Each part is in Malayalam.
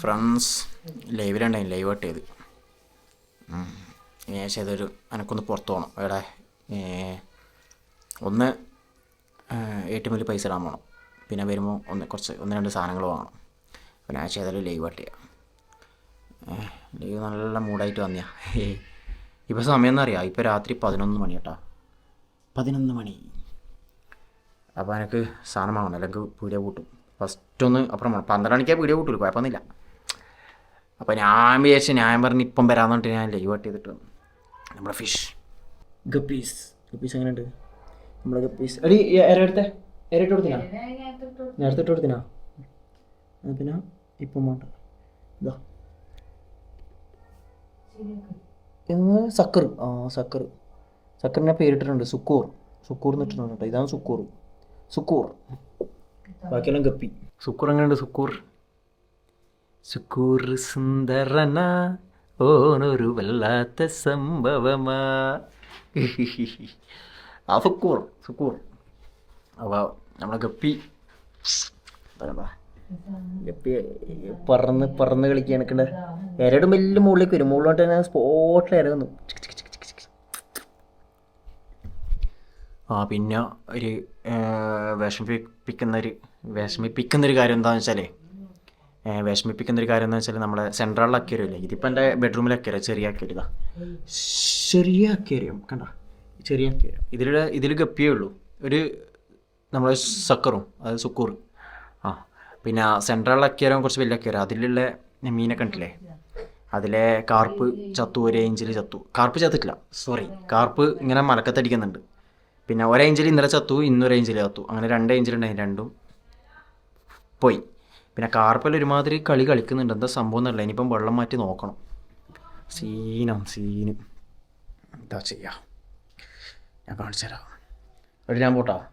ഫ്രണ്ട്സ് ലൈവിലുണ്ടായി ലൈവ് കട്ട് ചെയ്ത്. ഞാൻ ഇതൊരു എനക്കൊന്ന് പുറത്ത് പോകണം ഇവിടെ ഒന്ന് ടി എമ്മിൽ പൈസ ഇടാൻ പോകണം പിന്നെ വരുമ്പോൾ ഒന്ന് കുറച്ച് ഒന്ന് രണ്ട് സാധനങ്ങൾ വാങ്ങണം. പിന്നെ ആഴ്ച ഏതായാലും ലൈവ് കട്ട് ചെയ്യാം. ലൈവ് നല്ല മൂഡായിട്ട് വന്നിയാ. ഇപ്പോൾ സമയം എന്നറിയാം ഇപ്പോൾ രാത്രി പതിനൊന്ന് മണി കേട്ടോ പതിനൊന്ന് മണി. അപ്പോൾ എനിക്ക് സാധനം വാങ്ങണം. അല്ലെങ്കിൽ പീടിയ കൂട്ടും. ഫസ്റ്റ് ഒന്ന് അപ്പുറം പന്ത്രണ്ട് മണിക്കാണ് പീടിയ കൂട്ടില്ല കുഴപ്പമൊന്നുമില്ല. അപ്പോൾ ഞാൻ വിചാരിച്ചു ഞാൻ പറഞ്ഞ് ഇപ്പം വരാമെന്ന് പറഞ്ഞിട്ട് ഞാൻ ലൈവ് ആട്ട് ചെയ്തിട്ട് വന്നു. നമ്മുടെ ഫിഷ് ഗപ്പീസ്. ഗപ്പീസ് എങ്ങനെയുണ്ട്? നമ്മുടെ ഗപ്പീസ്. അടി എരടുത്തെ എരട്ട് കൊടുത്തിനാ? നേരത്തെ ഇട്ട് കൊടുത്തിനാ? പിന്നെ ഇപ്പം വേണ്ട ഇതാ. എന്ന് സക്കർ. ആ സക്കർ. സക്കറിനെ പേരിട്ടിട്ടുണ്ട്. സുക്കൂർ. സുക്കൂർ എന്ന് ഇട്ടിട്ടുണ്ട് കേട്ടോ. ഇതാണ് സുക്കൂർ. സുക്കൂർ. ബാക്കിയെല്ലാം ഗപ്പി. സുക്കൂർ എങ്ങനെയുണ്ട് സുക്കൂർ? സുക്കൂർ സുന്ദരന ഓനൊരു വല്ലാത്ത സംഭവമാ. ആ സുക്കൂർ അപ്പോൾ നമ്മളെ ഗപ്പി. ഗപ്പി പറന്ന് പറന്ന് കളിക്കാൻ നിൽക്കണ്ട എരടും വലിയ മുകളിലേക്ക് വരും. മുകളിലോട്ട് തന്നെ സ്പോട്ടിൽ ഇറങ്ങുന്നു ആ പിന്നെ ഒരു വിഷമിപ്പിക്കുന്നൊരു വിഷമിപ്പിക്കുന്നൊരു കാര്യം എന്താണെന്ന് വെച്ചാലേ വിഷമിപ്പിക്കുന്ന ഒരു കാര്യം എന്ന് വെച്ചാൽ നമ്മുടെ സെൻട്രൽ അക്വേറിയം ഇതിപ്പോൾ എന്റെ ബെഡ്റൂമിൽ അക്വേറിയം ചെറിയ അക്വേറിയം ഇതാ ചെറിയ അക്വേറിയം കണ്ട? ചെറിയ അക്വേറിയം ഇതിലൂടെ ഇതിൽ ഗപ്പിയേ ഉള്ളൂ. ഒരു നമ്മളെ സക്കറും അത് സുക്കൂർ. ആ പിന്നെ സെൻട്രൽ അക്വേറിയം കുറച്ച് വലിയ അക്വേറിയം അതിലുള്ള മീനൊക്കെ ഉണ്ടല്ലേ അതിലെ കാർപ്പ് ചത്തു ഒരു ഏഞ്ചിൽ ചത്തു. കാർപ്പ് ചത്തിട്ടില്ല സോറി കാർപ്പ് ഇങ്ങനെ മലക്കത്തടിക്കുന്നുണ്ട് പിന്നെ ഒരേ ഇഞ്ചിൽ ഇന്നലെ ചത്തു ഇന്നൊരു ഏഞ്ചിൽ ചത്തു. അങ്ങനെ രണ്ട് ഇഞ്ചിലുണ്ടായി രണ്ടും പോയി. പിന്നെ കാർപ്പൽ ഒരുമാതിരി കളി കളിക്കുന്നുണ്ട്. എന്താ സംഭവം എന്നല്ല ഇനിയിപ്പം വെള്ളം മാറ്റി നോക്കണം. സീനം സീന്. എന്താ ചെയ്യാ? ഞാൻ കാണിച്ചു തരാം. എവിടെ ഞാൻ പോട്ടാ.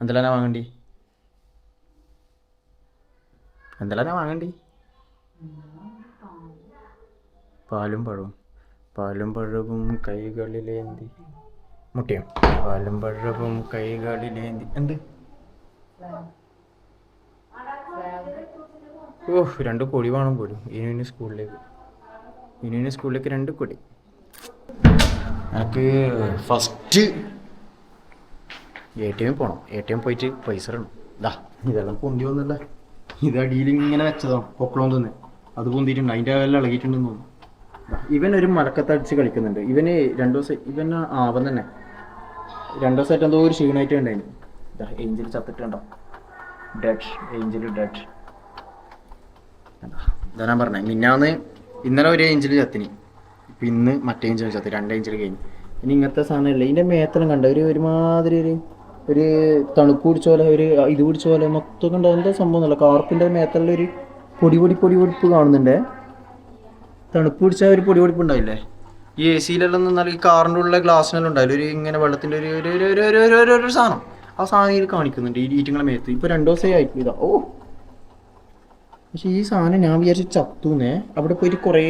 എന്തെല്ലാം ഞാൻ വാങ്ങണ്ടി? എന്തെല്ലാം ഞാൻ വാങ്ങണ്ടി? പാലും പഴവും. പാലും പഴവും കൈകളിലേന്തി. മുട്ടിയും? പാലും പഴവും കൈകളിലേന്തി. എന്ത്? ഓ രണ്ട് കൊടി വേണം പോലും. ഇനി സ്കൂളിലേക്ക്. ഇനി സ്കൂളിലേക്ക് രണ്ട് കൊടി. എനിക്ക് ഫസ്റ്റ് എ ടി എം പോകണം എ ടി എം പോയിട്ട് പൈസ ഇടണം. ഇതാ ഇതെല്ലാം പൊന്തി വന്നല്ല? ഇത് അടിയിൽ ഇങ്ങനെ വെച്ചതാണ് പൊക്കളോന്ന് തന്നെ. അത് പൊന്തിയിട്ടുണ്ട്. അതിന്റെ എല്ലാം ഇളകിയിട്ടുണ്ടെന്ന് തോന്നുന്നു. ഇവൻ ഒരു മലക്കത്തടിച്ച് കളിക്കുന്നുണ്ട്. ഇവന് രണ്ടു ദിവസം ഇവൻ ആവൻ തന്നെ. രണ്ടു ദിവസമായിട്ട് എന്തോ ഒരു ക്ഷീണമായിട്ട് ഉണ്ടായിരുന്നു ഏഞ്ചൽ ചത്തിട്ടുണ്ടോ? ഡെഡ് ഏഞ്ചൽ ഡെഡ് ഇതാ ഞാൻ പറഞ്ഞത് മിന്നാന്ന് ഇന്നലെ ഒരു ഏഞ്ചിൽ ചത്തിന്. ഇപ്പം ഇന്ന് മറ്റേ ഏഞ്ചിൽ ചത്തി. രണ്ട് ഏഞ്ചിൽ കഴിഞ്ഞു. ഇനി ഇങ്ങനത്തെ സാധനമല്ല ഇതിന്റെ മേത്തനം കണ്ട? ഒരു ഒരുമാതിരി ഒരു ഒരു തണുപ്പ് പിടിച്ച പോലെ ഒരു ഇത് പിടിച്ച പോലെ മൊത്തം കണ്ട? എന്താ സംഭവം എന്നല്ല കാർപ്പിന്റെ മേത്തലിൽ ഒരു പൊടി പൊടി പൊടി പൊടിപ്പ് കാണുന്നുണ്ട്. തണുപ്പ് പിടിച്ചാൽ ഒരു പൊടി പൊടിപ്പ് ഉണ്ടാവില്ലേ? ഈ എ സിയിലെല്ലാം നിന്നാൽ ഈ കാറിന്റെ ഉള്ള ഗ്ലാസ്സിനെല്ലാം ഉണ്ടാവില്ല? ഒരു ഇങ്ങനെ വെള്ളത്തിന്റെ ഒരു ഒരു ഒരു ഒരു സാധനം. ആ സാധനം ഇതിൽ കാണിക്കുന്നുണ്ട്. ഈ ഈറ്റിങ്ങളെ മേത്ത്. ഇപ്പോൾ രണ്ട് ദിവസമേ ആയിട്ടില്ല ഓ! പക്ഷെ ഈ സാധനം ഞാൻ വിചാരിച്ച് ചത്തുന്നേ. അവിടെ പോയിട്ട് കുറേ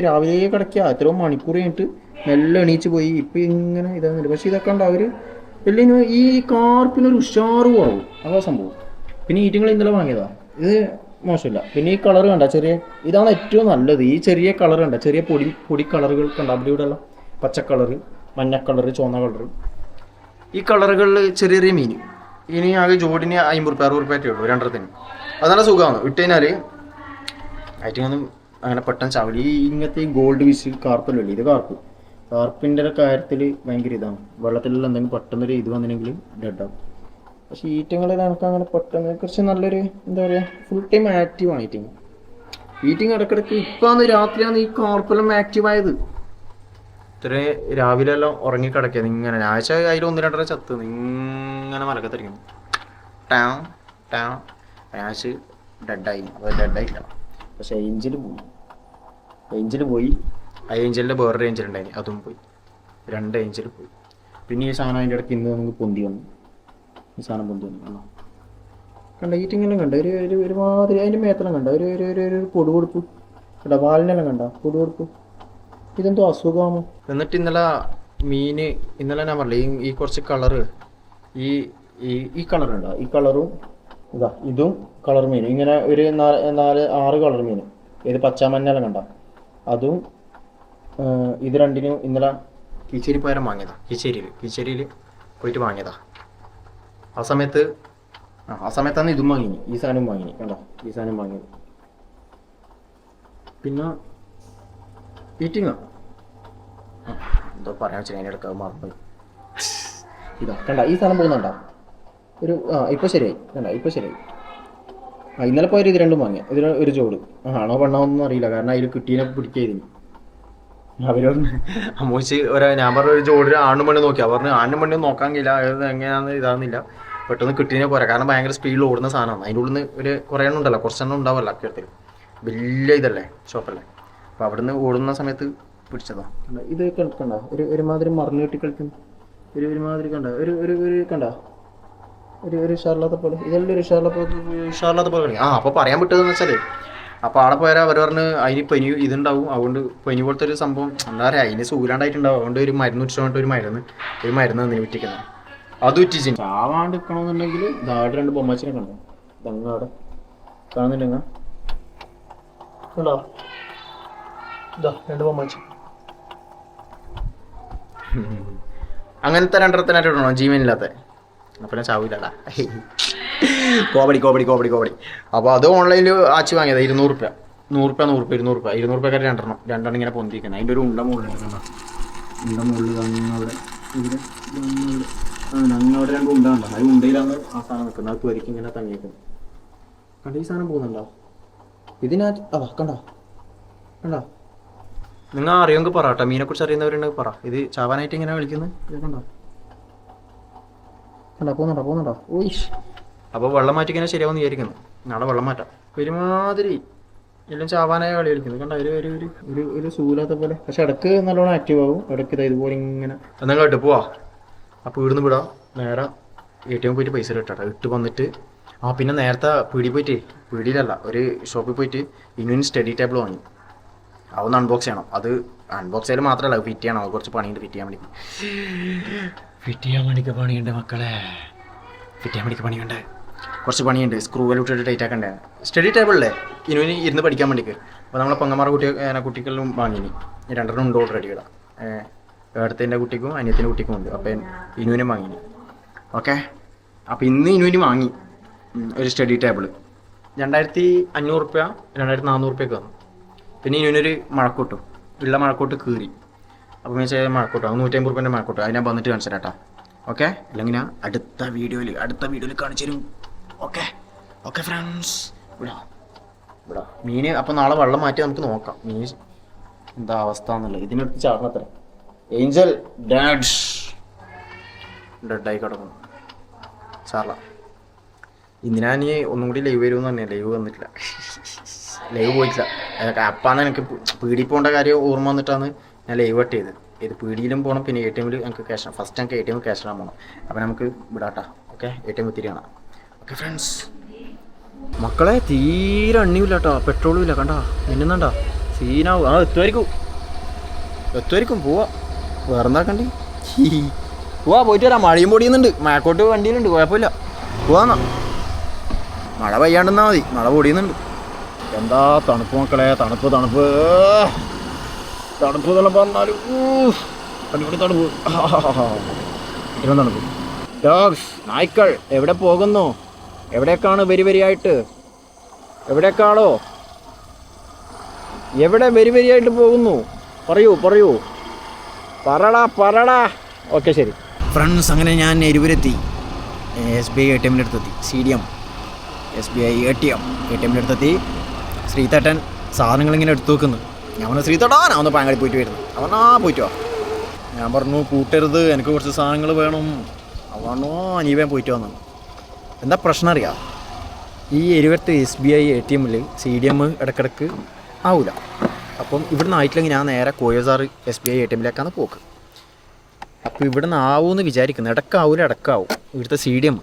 രാവിലെ കിടക്കുക. എത്രയോ മണിക്കൂർ കഴിഞ്ഞിട്ട് നല്ല എണീച്ച് പോയി. ഇപ്പം ഇങ്ങനെ ഇതാകുന്നില്ല പക്ഷെ ഇതൊക്കെ ഉണ്ട് വലിയ ഈ കാർപ്പിനൊരു ഉഷാറ് കുറവ്. അതാ സംഭവം. പിന്നെ ഈറ്റിങ്ങൾ ഇന്നലെ വാങ്ങിയതാ. ഇത് മോശമില്ല. പിന്നെ ഈ കളർ കണ്ട ചെറിയ ഇതാണ് ഏറ്റവും നല്ലത്. ഈ ചെറിയ കളർ കണ്ട ചെറിയ പൊടി പൊടി കളറുകൾ കണ്ട. അവിടെ ഇവിടെ ഉള്ള പച്ച ചുവന്ന കളറ്. ഈ കളറുകളിൽ ചെറിയ ചെറിയ മീൻ. ഇനി ആകെ ജോഡിന് അമ്പത് റുപ്യ അറുപത് റുപ്യ ഉള്ളൂ രണ്ടരത്തിന് അത് നല്ല സുഖമാണ്. ഇട്ട് കഴിഞ്ഞാൽ ആയിട്ടൊന്നും അങ്ങനെ പെട്ടെന്ന് ഈ ഇങ്ങനത്തെ ഗോൾഡ് വിസ് കാർപ്പല്ലോ ഇത് കാർപ്പ്. കാർപ്പിന്റെ കാര്യത്തിൽ ഭയങ്കര ഇതാണ്. വെള്ളത്തിലുള്ള എന്തെങ്കിലും പെട്ടെന്നൊരു ഇത് വന്നിട്ടുണ്ടെങ്കിൽ ഡെഡാവും പക്ഷേ ഈറ്റങ്ങളിൽ എനിക്ക് അങ്ങനെ പെട്ടെന്ന് കുറച്ച് നല്ലൊരു എന്താ പറയുക ഫുൾ ടൈം ആക്റ്റീവ് ആണ് ഈറ്റിങ് ഈറ്റിങ് ഇടയ്ക്കിടയ്ക്ക് ഇപ്പം രാത്രിയാണ് ഈ കാർപ്പെല്ലാം ആക്റ്റീവ് ആയത് ഇത്ര രാവിലെ എല്ലാം ഉറങ്ങിക്കിടക്കുക ഇങ്ങനെ ഞായറാഴ്ച അതിൽ ഒന്ന് രണ്ടര ചത്ത് ഇങ്ങനെ മലക്കത്തിരിക്കും ടാം ടാം ഞായറാഴ്ച ഡെഡായി അപ്പോൾ ഡെഡായില്ല പക്ഷെ ഏഞ്ചിൽ പോയി. ഏഞ്ചിൽ പോയി. ആ ഏഞ്ചലിന്റെ വേറൊരു ഏഞ്ചൽ ഉണ്ടായിരുന്നു അതും പോയി. രണ്ട് ഏഞ്ചിൽ പോയി. പിന്നെ ഈ സാധനം അതിന്റെ ഇടയ്ക്ക് ഇന്ന് നമുക്ക് പൊന്തി വന്നു. ഈ സാധനം പൊന്തി വന്നു. ആണോ കണ്ട? ഈറ്റിങ്ങനെ കണ്ട? ഒരു ഒരു ഒരുമാതിരി അതിന്റെ മേത്തെല്ലാം കണ്ട? ഒരു ഒരു ഒരു പൊടുകൊടുപ്പ് കണ്ട? വാലിനെല്ലാം കണ്ട? പൊടുകൊടുപ്പ് ഇതെന്തോ അസുഖമാണോ എന്നിട്ട് ഇന്നലെ മീന് ഇന്നലെ ഞാൻ പറഞ്ഞില്ലേ ഈ കുറച്ച് കളറ് ഈ ഈ ഈ കളർ ഉണ്ടോ? ഈ കളറും ഇതാ ഇതും കളർ മീൻ ഇങ്ങനെ ഒരു നാല് നാല് ആറ് കളർ മീൻ ഏത് പച്ചാമഞ്ഞെല്ലാം കണ്ട. അതും ഇത് രണ്ടിനും ഇന്നലെ കിച്ചേരി പോയാലും വാങ്ങിയതാ. കിച്ചേരിയിൽ കിച്ചേരിയിൽ പോയിട്ട് വാങ്ങിയതാ. ആ സമയത്ത് ആ ആ സമയത്താണ് ഇതും വാങ്ങിനി ഈ സാധനം വാങ്ങിനി കണ്ടോ? ഈ സാധനം വാങ്ങിയത് പിന്നെ ഈറ്റിങ്ങോ എന്തോ പറയാൻ വെച്ചാൽ അതിന്റെ ഇടയ്ക്ക് മറന്നു. ഇതാ കണ്ട ഈ സ്ഥലം പോകുന്നുണ്ടോ? ഒരു ആ ഇപ്പോൾ ശരിയായി. കണ്ട ഇപ്പോൾ ശരിയായി. ആ ഇന്നലെ പോയൊരു ഇത് രണ്ടും വാങ്ങിയ. ഇതിൽ ഒരു ജോഡ്. ആണോ പെണ്ണോന്നും അറിയില്ല. കാരണം അതിൽ കിട്ടീനെ പിടിക്കായിരുന്നു അവരൊന്ന് ഒരാ ഒരു ഞാൻ പറഞ്ഞ ഒരു ജോഡിന് ആണും പെണ്ണും നോക്കി. അവർ പറഞ്ഞു ആണും പെണ്ണും നോക്കാൻ കഴിയില്ല. അത് എങ്ങനെയാണെന്ന് ഇതാകുന്നില്ല പെട്ടെന്ന് കിട്ടിയതിനെ പോരാ. കാരണം ഭയങ്കര സ്പീഡിൽ ഓടുന്ന സാധനമാണ്. അതിന്റെ ഉള്ളിൽ നിന്ന് ഒരു കുറേ എണ്ണം ഉണ്ടല്ലോ. കുറച്ചെണ്ണം ഉണ്ടാവുമല്ലോ അക്കരത്തിൽ വലിയ ഇതല്ലേ ഷോപ്പല്ലേ. അപ്പോൾ അവിടുന്ന് ഓടുന്ന സമയത്ത് പിടിച്ചതാ. കണ്ട, ഇത് കണ്ട കണ്ട? ഒരു ഒരുമാതിരി കെട്ടി കളിക്കുന്നു. ഒരു ഒരുമാതിരി കണ്ട? ഒരു ഒരു ഒരു കണ്ട? ഒരു ഒരു ഷാർലാത്ത പോലെ. ഇതെല്ലാം ഒരു ഷാർലാത്ത ഷാർലാത്ത പോലെ കളി. ആ അപ്പോൾ പറയാൻ പറ്റുമെന്ന് വെച്ചാൽ അപ്പോൾ അവിടെ പോയാൽ അവർ പറഞ്ഞ് അതിന് പനി ഇതുണ്ടാവും. അതുകൊണ്ട് പനി പോലത്തെ ഒരു സംഭവം എന്താ പറയുക അതിന് സൂലാണ്ടായിട്ടുണ്ടാവും അതുകൊണ്ട് ഒരു മരുന്ന് ഉച്ചോണ്ട് ഒരു മരുന്ന് ഒരു മരുന്ന് തന്നെ വിറ്റിക്കുന്നത് അത് ഉറ്റിച്ച് ചാവാണ്ട് നിൽക്കണമെന്നുണ്ടെങ്കിൽ ദാട് രണ്ട് ബൊമ്മച്ചിനെ കണ്ടോ. ദങ്ങാടെ കാണുന്നില്ല കണ്ടോ? ഇതാ രണ്ട് ബൊമ്മച്ചി. അങ്ങനത്തെ രണ്ടെണ്ണത്തിനായിട്ട് ഇടണോ ജീവനില്ലാത്ത. അപ്പം ചാവില്ലടാ കോമഡി കോമഡി കോമഡി കോമഡി. അപ്പോൾ അത് ഓൺലൈനിൽ ആച്ച് വാങ്ങിയത് ഇരുന്നൂറ് റുപ്യ നൂറ് റുപ്യ നൂറ് റുപ്യ ഇരുന്നൂറ് റുപ്യ ഇരുന്നൂറ് റുപ്യക്കാർ രണ്ടെണ്ണം. രണ്ടെണ്ണം ഇങ്ങനെ പൊന്തിക്കുന്നത് അതിന്റെ ഒരു ഉണ്ട മുകളിൽ ഉണ്ട മുകളിൽ അവിടെ രണ്ട് ഉണ്ട അത് ഉണ്ടയിലാണ് ആ സാധനം നിൽക്കുന്നത് അത് പൊരിക്കും ഇങ്ങനെ തങ്ങിയിരിക്കുന്നത് കണ്ട ഈ സാധനം പോകുന്നുണ്ടോ? ഇതിനകത്ത് അതാ കണ്ടോ? കണ്ടോ? നിങ്ങൾ അറിയുമെങ്കിൽ പറ കേട്ടോ. മീനെ കുറിച്ച് അറിയുന്നവരുണ്ടെങ്കിൽ പറ. ഇത് ചാവാനായിട്ട് ഇങ്ങനെ വിളിക്കുന്നത് ഇത് കണ്ടോ? പോകുന്നുണ്ടോ? പോകുന്നുണ്ടോ? ഓയ് അപ്പോൾ വെള്ളം മാറ്റി ഇങ്ങനെ ശരിയാവുമെന്ന് വിചാരിക്കുന്നു. നാളെ വെള്ളം മാറ്റാം. ഒരുമാതിരി എല്ലാം ചാവാനായ കളി കളിക്കുന്നത് കണ്ട? ഒരു ഒരു ഒരു ഒരു സൂലാത്ത പോലെ. പക്ഷെ ഇടയ്ക്ക് നല്ലോണം ആക്റ്റീവ് ആവും. ഇടയ്ക്ക് ഇതാ ഇതുപോലെ ഇങ്ങനെ. എന്നാൽ കേട്ട് പോവാ. അപ്പോൾ ഇവിടുന്ന് വിടാം. നേരെ എ ടി എം പോയിട്ട് പൈസ ഇട്ടാട്ടോ ഇട്ട് വന്നിട്ട് ആ പിന്നെ നേരത്തെ പീടി പോയിട്ട് പീടിയിലല്ല ഒരു ഷോപ്പിൽ പോയിട്ട് ഇനിയും സ്റ്റഡി ടേബിൾ വാങ്ങി. അതൊന്ന് അൺബോക്സ് ചെയ്യണം. അത് അൺബോക്സ് ചെയ്യൽ മാത്രമല്ല ഫിറ്റ് ചെയ്യണം. കുറച്ച് പണിയുണ്ട് ഫിറ്റ് ചെയ്യാൻ വേണ്ടി ഫിറ്റ് ചെയ്യാൻ വേണ്ടിക്ക് പണിയുണ്ട് മക്കളെ. ഫിറ്റ് ചെയ്യാൻ വേണ്ടിക്ക് പണിയുണ്ട്. കുറച്ച് പണിയുണ്ട്. സ്ക്രൂ എല്ലാം ഇട്ടിട്ട് ടൈറ്റ് ആക്കണ്ടേ? സ്റ്റഡി ടേബിളല്ലേ ഇനുവിന് ഇരുന്ന് പഠിക്കാൻ വേണ്ടിക്ക് അപ്പോൾ നമ്മളെ പൊങ്ങന്മാർ കുട്ടി കുട്ടികളിലും വാങ്ങിനി രണ്ടെണ്ണം ഉണ്ട് ഓൾറെഡി ഇവിടെ. ഏടത്തിന്റെ കുട്ടിക്കും അനിയത്തിന്റെ കുട്ടിക്കും ഉണ്ട്. അപ്പം ഇനുവിനും വാങ്ങിനി ഓക്കെ? അപ്പോൾ ഇന്ന് ഇനുവിന് വാങ്ങി. ഒരു സ്റ്റഡി ടേബിൾ രണ്ടായിരത്തി അഞ്ഞൂറ് റുപ്യ രണ്ടായിരത്തി നാനൂറ് രൂപയൊക്കെ വന്നു പിന്നെ ഇനിയൊരു മഴക്കൂട്ടും. ഉള്ള മഴക്കൂട്ട് കീറി. അപ്പോൾ മീൻസ് മഴക്കോട്ട് അത് നൂറ്റമ്പത് റുപ്യന്റെ മഴക്കോട്ട്. അതിനെ വന്നിട്ട് കാണിച്ചു കേട്ടോ ഓക്കെ? അല്ലെങ്കിൽ ഞാൻ അടുത്ത വീഡിയോയിൽ അടുത്ത വീഡിയോയിൽ കാണിച്ചു തരും. ഓക്കെ? ഓക്കെ ഫ്രണ്ട്സ് ഇവിടെ ഇവിടെ മീൻ അപ്പോൾ നാളെ വെള്ളം മാറ്റി നമുക്ക് നോക്കാം. മീൻ എന്താ അവസ്ഥ എന്നുള്ളത്. ഇതിനെടുത്ത് ചാടണത്ര ഏഞ്ചൽ ഡാഡ്സ്. ഡെഡായി കിടക്കുന്നു. ചാർല ഇന്ന് ഞാൻ ഒന്നും കൂടി ലൈവ് വരുമെന്ന് പറഞ്ഞാൽ ലൈവ് വന്നിട്ടില്ല. ലൈവ് പോയിട്ടില്ല. അതൊക്കെ അപ്പാന്ന് എനിക്ക് പീടി പോകേണ്ട കാര്യം ഓർമ്മ വന്നിട്ടാണ് ഞാൻ ലൈവ് കട്ട് ചെയ്തത്. ഇത് പീടിയിലും പോകണം പിന്നെ എ ടി എമ്മിൽ നമുക്ക് ക്യാഷ് ഫസ്റ്റ് നമുക്ക് എ ടി എം ക്യാഷ് ഇടാൻ പോകണം അപ്പോൾ നമുക്ക് വിടാട്ടാ. ഓക്കെ എ ടി എം തിരിയണം ഓക്കെ ഫ്രണ്ട്സ് മക്കളെ തീരെ എണ്ണിയില്ല കേട്ടോ പെട്രോളും ഇല്ല കണ്ടാ? മിന്നുന്നുണ്ടാ? സീനാവും. ആ എത്തുമായിരിക്കും എത്തുമായിരിക്കും പോവാ. വേറെ എന്താക്കണ്ടി പോവാ പോയിട്ട് വരാം. മഴയും പൊടിയുന്നുണ്ട്. മഴക്കോട്ട് വണ്ടിയിലുണ്ട്. കുഴപ്പമില്ല. പോവാന്നാ മഴ പെയ്യാണ്ടെന്നാ മതി. മഴ പൊടിയുന്നുണ്ട്. എന്താ തണുപ്പ് മക്കളെ? തണുപ്പ് തണുപ്പ്. തണുപ്പ് എന്നെല്ലാം പറഞ്ഞാലും അടിപൊളി തണുപ്പ്. ഇത്രയും തണുപ്പ്. ഡോഗ്സ് നായ്ക്കൾ എവിടെ പോകുന്നു? എവിടേക്കാണ് വരി വരിയായിട്ട്? എവിടേക്കാണോ എവിടെ വരി വരിയായിട്ട് പോകുന്നു? പറയൂ പറയൂ. പറടാ പറടാ. ഓക്കെ ശരി. ഫ്രണ്ട്സ് അങ്ങനെ ഞാൻ എരുവരെത്തി S B I A T എമ്മിന്റെ അടുത്തെത്തി. C D M. S B I A T M. A T എമ്മിന്റെ അടുത്തെത്തി. ശ്രീതേട്ടൻ സാധനങ്ങൾ ഇങ്ങനെ എടുത്തു വെക്കുന്നു. ഞാൻ പറഞ്ഞു ശ്രീതേട്ടാ ഞാൻ ഒന്ന് പാങ്ങാടി പോയിട്ട് വരുന്നു. അവൻ ആ പോയിട്ട്. വാ ഞാൻ പറഞ്ഞു കൂട്ടരുത് എനിക്ക് കുറച്ച് സാധനങ്ങൾ വേണം. അവണോ അനീവൻ പോയിട്ട് വന്നു. എന്താ പ്രശ്നം അറിയാം? ഈ എരുവത്ത് S B I A T എമ്മിൽ സി ഡി എം ഇടക്കിടക്ക് ആവില്ല അപ്പം ഇവിടുന്ന് ആയിട്ടില്ലെങ്കിൽ ഞാൻ നേരെ കോയസാർ S B I A T എമ്മിലേക്കാണ് പോക്ക്. അപ്പോൾ ഇവിടുന്ന് ആവുമെന്ന് വിചാരിക്കുന്നു. ഇടക്കാവൂല ഇടക്കാവും. ഇവിടുത്തെ സി ഡി എം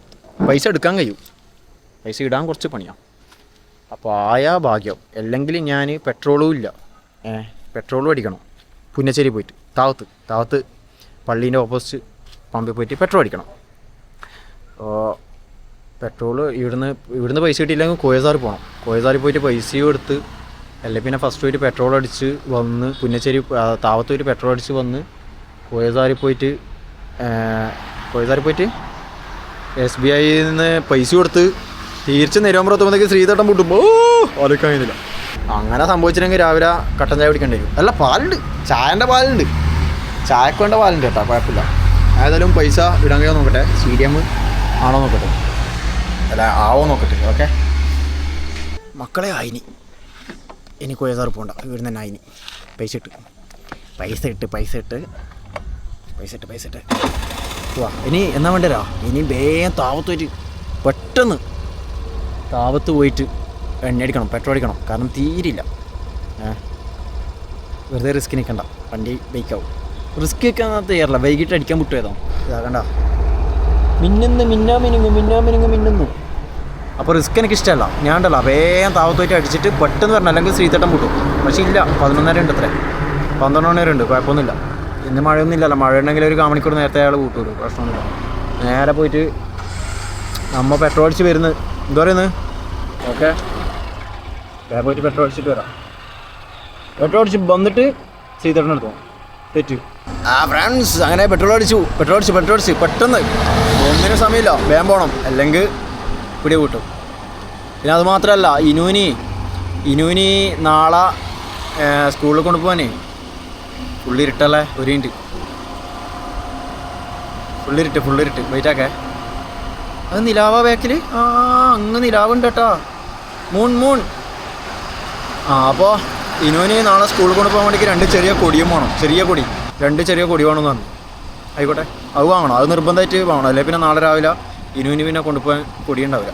പൈസ എടുക്കാൻ കഴിയും. പൈസ ഇടാൻ കുറച്ച് പണിയാണ് അപ്പോൾ ആയാ ഭാഗ്യം. അല്ലെങ്കിൽ ഞാൻ പെട്രോളും ഇല്ല. ഏ പെട്രോളും അടിക്കണം. പുന്നശ്ശേരി പോയിട്ട്. താവത്ത്. താവത്ത് പള്ളീന്റെ ഓപ്പോസിറ്റ് പമ്പിൽ പോയിട്ട് പെട്രോൾ അടിക്കണം. പെട്രോൾ ഇവിടുന്ന് ഇവിടുന്ന് പൈസ കിട്ടിയില്ലെങ്കിൽ കോയസാറി പോകണം കോയസാറി പോയിട്ട് പൈസയും എടുത്ത് അല്ലെങ്കിൽ പിന്നെ ഫസ്റ്റ് പോയിട്ട് പെട്രോൾ അടിച്ച് വന്ന് പുന്നശ്ശേരി താവത്ത് പോയിട്ട് പെട്രോൾ അടിച്ച് വന്ന് കോയസാറിൽ പോയിട്ട് കോയസാറിൽ പോയിട്ട് എസ് ബി ഐയിൽ നിന്ന് പൈസ കൊടുത്ത് തിരിച്ച് നെരുവമ്പുറത്തുമ്പോഴത്തേക്ക് ശ്രീതട്ടം പൊട്ടും ഓ അതൊക്കെ കഴിയുന്നില്ല അങ്ങനെ സംഭവിച്ചില്ലെങ്കിൽ രാവിലെ കട്ടൻ ചായ കുടിക്കേണ്ടി വരും. അല്ല പാലുണ്ട്. ചായന്റെ പാലുണ്ട്. ചായക്ക് വേണ്ട പാലുണ്ട് കേട്ടോ കുഴപ്പമില്ല. ഏതായാലും പൈസ ഇടാൻ കഴിയോ നോക്കട്ടെ. സി ഡി എം ആണോ നോക്കട്ടെ. അല്ല ആവോ നോക്കട്ടെ ഓക്കെ? മക്കളെ ആയിനി. ഇനി ഏതാറ് പോണ്ട ഇവിടുന്ന് തന്നെ ആയിനി. പൈസ ഇട്ട്. പൈസ ഇട്ട് പൈസ ഇട്ട്. പൈസ ഇട്ട് പൈസ ഇട്ട്. വാ ഇനി എന്നാ വേണ്ടരാ ഇനി വേഗം താവത്തൊരു പെട്ടെന്ന്. താവത്ത് പോയിട്ട് എണ്ണ അടിക്കണം പെട്രോൾ അടിക്കണം കാരണം തീരില്ല വെറുതെ റിസ്ക് നിൽക്കണ്ട വണ്ടി ബൈക്കാവും റിസ്ക് നിൽക്കാൻ തയ്യാറില്ല വൈകിട്ട് അടിക്കാൻ വിട്ടുപോയതോ ഇതാ കണ്ട മിന്നുന്ന് മിന്നാ മിനുങ്ങും മിന്നാ മിനുങ്ങും മിന്നുന്നു. അപ്പോൾ റിസ്ക് എനിക്ക് ഇഷ്ടമല്ല ഞാൻ ഉണ്ടല്ലോ വേഗം താവത്ത് പോയിട്ട് അടിച്ചിട്ട് പെട്ടെന്ന് വരണം. അല്ലെങ്കിൽ ശ്രീതട്ടം പൊട്ടും. പക്ഷേ ഇല്ല. പതിനൊന്നര ഉണ്ട് അത്രേ. പന്ത്രണ്ട് മണി വരെ ഉണ്ട്. കുഴപ്പമൊന്നുമില്ല. ഇന്ന് മഴയൊന്നും ഇല്ലല്ലോ മഴ ഉണ്ടെങ്കിൽ ഒരു കാമണിക്കൂർ നേരത്തെ അയാൾ കൂട്ടുള്ളൂ പ്രശ്നമൊന്നുമില്ല. നേരെ പോയിട്ട് നമ്മൾ പെട്രോൾ അടിച്ച് വരുന്നത് എന്താ പറയുന്നത് ഓക്കെ വേറെ പോയിട്ട് പെട്രോൾ അടിച്ചിട്ട് വരാം. പെട്രോൾ അടിച്ച് വന്നിട്ട് ശ്രീതട്ടൻ എടുത്തു തെറ്റു. ആ ഫ്രണ്ട്സ് അങ്ങനെ പെട്രോൾ അടിച്ചു. പെട്രോൾ അടിച്ചു പെട്രോൾ അടിച്ചു. പെട്ടെന്ന് ഒന്നിനും സമയമില്ല. വേഗം പോകണം അല്ലെങ്കിൽ പിടി കൂട്ടും. പിന്നെ അത് മാത്രമല്ല ഇനുവിനി ഇനുവിനി നാളെ സ്കൂളിൽ കൊണ്ടുപോകാനേ ഫുള്ളിരുട്ടല്ലേ ഒരു മിനിറ്റ് ഫുള്ളിരുട്ട് ഫുള്ളിരുട്ട് വെയിറ്റാക്കേ അത് നിലാവ ബാക്കിൽ ആ അങ്ങ് നിലാവുണ്ട് കേട്ടോ മൂൺ മൂൺ. ആ അപ്പോൾ ഇനുവിന് നാളെ സ്കൂളിൽ കൊണ്ടുപോകാൻ വേണ്ടിക്ക് രണ്ട് ചെറിയ കൊടിയും വേണം. ചെറിയ കൊടി. രണ്ട് ചെറിയ കൊടി വേണമെന്ന് പറഞ്ഞു. ആയിക്കോട്ടെ. അത് വാങ്ങണം. അത് നിർബന്ധമായിട്ട് വാങ്ങണം. അല്ലെങ്കിൽ പിന്നെ നാളെ രാവിലെ ഇനുവിന് പിന്നെ കൊണ്ടുപോകാൻ കൊടി ഉണ്ടാവില്ല.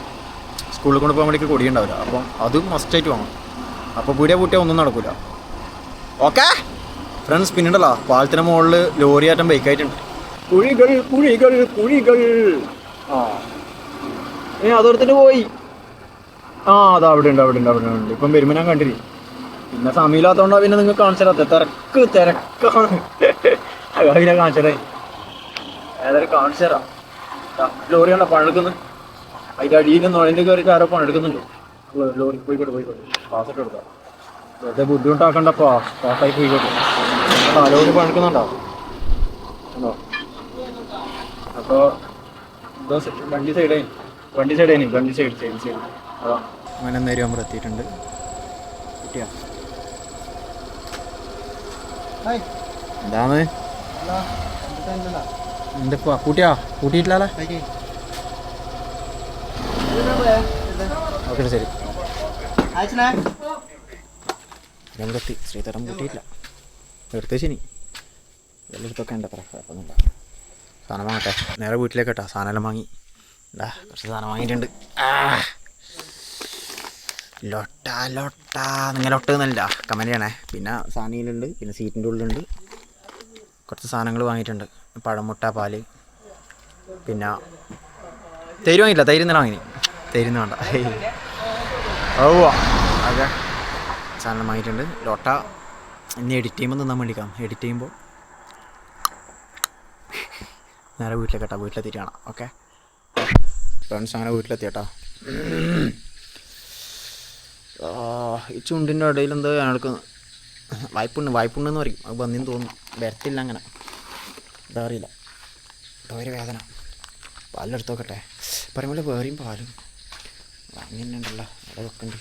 സ്കൂളിൽ കൊണ്ടുപോകാൻ വേണ്ടിക്ക് കൊടി ഉണ്ടാവില്ല. അപ്പം അത് മസ്റ്റായിട്ട് വാങ്ങണം. അപ്പോൾ പീടിയ പൂട്ടിയ ഒന്നും നടക്കില്ല ഓക്കെ? ഫ്രണ്ട്സ് പിന്നീടല്ലോ പാലത്തിന് മുകളിൽ ലോറിയാറ്റം ബൈക്കായിട്ടുണ്ട് കുഴികൾ കുഴികൾ കുഴികൾ. ആ. ഏ അതോടത്തിന് പോയി. ആ അത് അവിടെ ഉണ്ട് അവിടെ ഉണ്ട് അവിടെ ഉണ്ട് ഇപ്പം വരുമ്പോൾ ഞാൻ കണ്ടിരി പിന്നെ സമയമില്ലാത്തതുകൊണ്ടാണ് പിന്നെ നിങ്ങൾ കാണിച്ചത്. തിരക്ക് തിരക്കാണ്. അതിനെ കാണിച്ചതായി ഏതായാലും കാണിച്ചു തരാം. ലോറി കണ്ട പണെടുക്കുന്നു അതിന്റെ അടിയിൽ നുഴന്റെ കയറിയിട്ട് ആരോ പണെടുക്കുന്നുണ്ടോ ലോറി പോയിക്കോട്ടെ പോയിക്കോട്ടെ. പാസ്സൊക്കെ കൊടുക്കാം. വെറുതെ ബുദ്ധിമുട്ടാക്കണ്ടപ്പാ പാസ്സായി പോയിക്കോട്ടെ. ആ ലോറി പണെടുക്കുന്നുണ്ടോ ഉണ്ടോ? അപ്പോൾ വണ്ടി സ- വണ്ടി സൈഡ് വണ്ടി സൈഡേ വണ്ടി സൈഡ് സൈഡ് സൈഡ് നേരം നമ്മൾ എത്തിയിട്ടുണ്ട്. കിട്ടിയാ. എന്താണ്? എന്താ കൂട്ടിയാ? കൂട്ടിയിട്ടില്ല ഓക്കെ ശരി. നമ്മളെത്തി ശ്രീധരം കൂട്ടിയില്ല എടുത്ത ശനി. എല്ലായിടത്തൊക്കെ ഉണ്ട് അത്ര കുഴപ്പമൊന്നുമില്ല. സാധനം വാങ്ങട്ടെ. നേരെ വീട്ടിലേക്ക് കേട്ടോ സാധനം എല്ലാം വാങ്ങി. ഇതാ കുറച്ച് സാധനം വാങ്ങിയിട്ടുണ്ട്. ലൊട്ട ലൊട്ട. നിങ്ങൾ ലൊട്ട എന്നല്ല ചെയ്യണേ. പിന്നെ സാനിയിലുണ്ട് പിന്നെ സീറ്റിന്റെ ഉള്ളിലുണ്ട്. കുറച്ച് സാധനങ്ങൾ വാങ്ങിയിട്ടുണ്ട്. പഴമുട്ട പാൽ. പിന്നെ തൈര് വാങ്ങിയില്ല തൈര് ഇന്നലെ വാങ്ങി. തൈര് ഇന്ന് വേണ്ട. ഓ അതെ സാധനം വാങ്ങിയിട്ടുണ്ട്. ലോട്ട. ഇനി എഡിറ്റ് ചെയ്യുമ്പോൾ തിന്നാൻ വേണ്ടിക്കാം എഡിറ്റ് ചെയ്യുമ്പോൾ നേരെ വീട്ടിലേക്ക് കേട്ടോ. വീട്ടിലെത്തിയിട്ട് കാണാം. ഓക്കെ ഫ്രണ്ട്സ് അങ്ങനെ വീട്ടിലെത്തിയട്ടാ. ഈ ചുണ്ടിന്റെ ഇടയിൽ എന്തോ ഞങ്ങൾക്ക് വായ്പുണ്ട് വായ്പുണ്ടെന്ന് പറയും. അത് വന്നിന്ന് തോന്നും വരത്തില്ല അങ്ങനെ. എന്താ അറിയില്ല. ഒരു വേദന. പാലെടുത്ത് നോക്കട്ടെ. പറയുമ്പോൾ വേറെയും പാലും. വാങ്ങി തന്നെ ഉണ്ടല്ലോ അവിടെ വെക്കണ്ട്.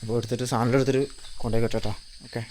അപ്പോൾ എടുത്തിട്ട് സാധനം എടുത്തിട്ട് കൊണ്ടുപോയി കേട്ടോ ഓക്കെ.